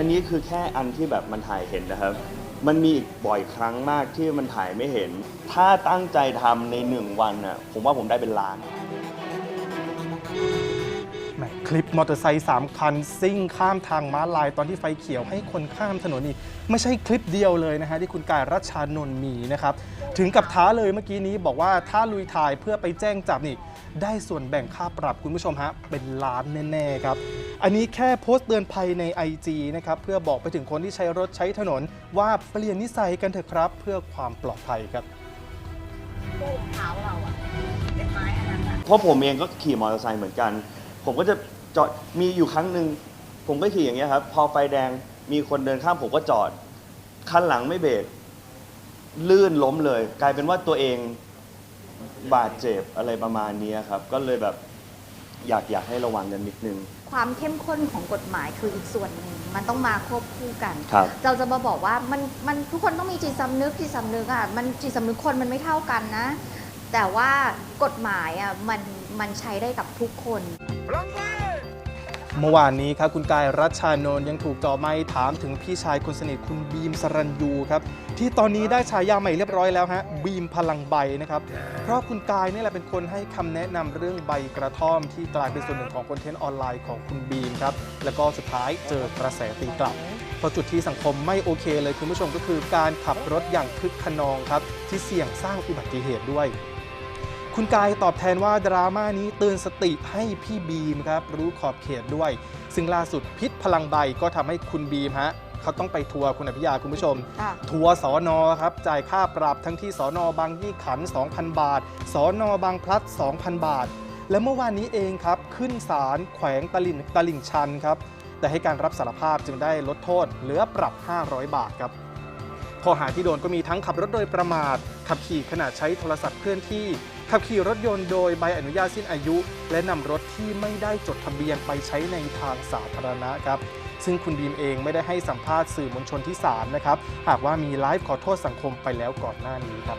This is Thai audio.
อันนี้คือแค่อันที่แบบมันถ่ายเห็นนะครับ มันมีอีกบ่อยครั้งมากที่มันถ่ายไม่เห็น ถ้าตั้งใจทำในหนึ่งวันน่ะผมว่าผมได้เป็นล้าน คลิปมอเตอร์ไซค์สามคันซิ่งข้ามทางม้าลายตอนที่ไฟเขียวให้คนข้ามถนนนี่ไม่ใช่คลิปเดียวเลยนะฮะที่คุณกายรัชชานนท์มีนะครับ ถึงกับท้าเลยเมื่อกี้นี้บอกว่าถ้าลุยถ่ายเพื่อไปแจ้งจับนี่ ได้ส่วนแบ่งค่าปรับคุณผู้ชมฮะ เป็นล้านแน่ ๆ ครับ อันนี้แค่โพสต์เตือนภัยใน IG นะครับเพื่อบอกไปถึงคนที่ใช้รถใช้ถนน ว่าเปลี่ยนนิสัยกันเถอะครับ เพื่อความปลอดภัยครับโป้งเท้าเราอะเป็นไม้อันนั้นอะเพราะผมเองก็ขี่มอเตอร์ไซค์เหมือนกัน ผมก็จะ จอดมีอยู่ครั้งหนึ่งผมก็ขี่อย่างเงี้ยครับ พอไฟแดงมีคนเดินข้ามผมก็จอดคันหลังไม่เบรกลื่นล้มเลย กลายเป็นว่าตัวเองบาดเจ็บอะไรประมาณนี้ครับ ก็เลยแบบอยากอยากให้ระวังกันนิดนึง ความเข้มข้นของกฎหมายคืออีกส่วนหนึ่งมันต้องมาควบคู่กัน ครับ เราจะมาบอกว่ามันมันทุกคนต้องมีจิตสำนึกจิตสำนึกอะมันจิตสำนึกคนมันไม่เท่ากันนะ แต่ว่ากฎหมายอะมันมันใช้ได้กับทุกคน เมื่อวานนี้ครับคุณกายรัชชานนท์ยังถูกจ่อไม้ถามถึงพี่ชายคนสนิทคุณบีมสรัญยูครับที่ตอนนี้ได้ฉายาใหม่เรียบร้อยแล้วฮะบีมพลังใบนะครับเพราะคุณกายนี่แหละเป็นคนให้คำแนะนำเรื่องใบกระท่อมที่กลายเป็นส่วนหนึ่งของคอนเทนต์ออนไลน์ของคุณบีมครับแล้วก็สุดท้ายเจอกระแสตีกลับพราะจุดที่สังคมไม่โอเคเลยคุณผู้ชมก็คือการขับรถอย่างคึกขนองครับที่เสี่ยงสร้างอุบัติเหตุด้วย คุณกายตอบแทนว่าดราม่านี้เตือนสติให้พี่บีมครับรู้ขอบเขตด้วย ซึ่งล่าสุดพิษพลังใบก็ทำให้คุณบีมฮะเขาต้องไปทัวร์คุณอภิยาคุณผู้ชมค่ะทัวร์สอนอครับจ่ายค่าปรับทั้งที่สอนอบางยี่ขัน 2,000 บาทสอนอบางพลัด 2,000 บาท และเมื่อวานนี้เองครับ ขึ้นศาลแขวงตลิ่งตลิ่งชันครับ แต่ให้การรับสารภาพจึงได้ลดโทษ เหลือปรับ 500 บาทครับข้อหาที่โดนก็มีทั้งขับรถโดยประมาท ขับขี่ขณะใช้โทรศัพท์เคลื่อนที่ ขับขี่รถยนต์โดยใบอนุญาตสิ้นอายุ และนำรถที่ไม่ได้จดทะเบียนไปใช้ในทางสาธารณะครับซึ่งคุณบีมเองไม่ได้ให้สัมภาษณ์สื่อมวลชนที่ศาลนะครับ หากว่ามีไลฟ์ขอโทษสังคมไปแล้วก่อนหน้านี้ครับ